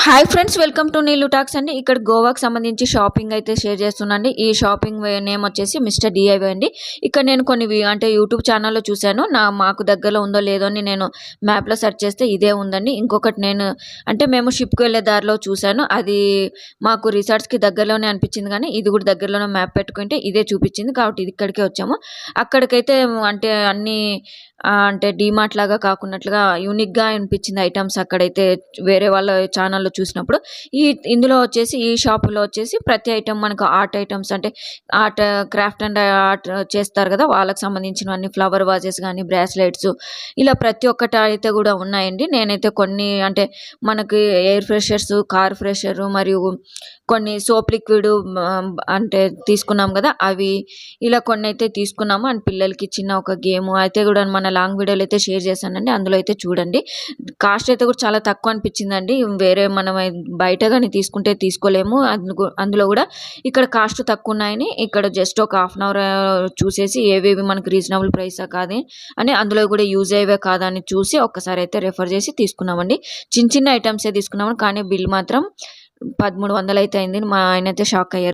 Hi friends welcome to Neellu talks అండి. ఇక్కడ గోవాకి సంబంధించి షాపింగ్ అయితే షేర్ చేస్తున్నాండి ఈ షాపింగ్ నేమ్ వచ్చేసి మిస్టర్ డిఐవై అండి. ఇక్కడ నేను కొన్ని వి- అంటే యూట్యూబ్ ఛానల్లో చూశాను. నా మాకు దగ్గరలో ఉందో లేదో అని నేను మ్యాప్లో సెర్చ్ చేస్తే ఇదే ఉందండి. ఇంకొకటి నేను అంటే మేము షిప్కి వెళ్ళే దారిలో చూశాను. అది మాకు రిసార్ట్స్కి దగ్గరలోనే అనిపించింది కానీ ఇది కూడా దగ్గరలోనే మ్యాప్ పెట్టుకుంటే ఇదే చూపించింది కాబట్టి ఇది ఇక్కడికే వచ్చాము. అక్కడికైతే అంటే అన్ని అంటే డీమార్ట్ లాగా కాకున్నట్లుగా యూనిక్గా అనిపించింది ఐటమ్స్ అక్కడైతే వేరే వాళ్ళ ఛానల్ ఛానల్లో చూసినప్పుడు ఈ ఇందులో వచ్చేసి ఈ షాపులో వచ్చేసి ప్రతి ఐటమ్ మనకు ఆర్ట్ ఐటమ్స్ అంటే ఆర్ట్ క్రాఫ్ట్ అండ్ ఆర్ట్ చేస్తారు కదా వాళ్ళకి సంబంధించినవన్నీ ఫ్లవర్ వాజెస్ కానీ బ్రాస్లెట్స్ ఇలా ప్రతి ఒక్కటి అయితే కూడా ఉన్నాయండి. నేనైతే కొన్ని అంటే మనకి ఎయిర్ ఫ్రెషర్స్ కార్ ఫ్రెషర్ మరియు కొన్ని సోప్ లిక్విడ్ అంటే తీసుకున్నాం కదా అవి ఇలా కొన్ని అయితే తీసుకున్నాము. అండ్ పిల్లలకి చిన్న ఒక గేమ్ అయితే కూడా మన లాంగ్ వీడియోలు అయితే షేర్ చేశానండి. అందులో అయితే చూడండి. కాస్ట్ అయితే కూడా చాలా తక్కువ అనిపించిందండి. వేరే మనం బయట కానీ తీసుకుంటే తీసుకోలేము. అందులో కూడా ఇక్కడ కాస్ట్ తక్కువ ఉన్నాయని ఇక్కడ జస్ట్ ఒక హాఫ్ అన్ అవర్ చూసేసి ఏవేవి మనకి రీజనబుల్ ప్రైసా కాదు అని అందులో కూడా యూజ్ అయ్యేవే కాదా అని చూసి ఒక్కసారి అయితే రెఫర్ చేసి తీసుకున్నామండి. చిన్న చిన్న ఐటమ్సే తీసుకున్నాము కానీ బిల్ మాత్రం పదమూడు వందలు అయితే అయింది. మా ఆయన అయితే షాక్ అయ్యారు.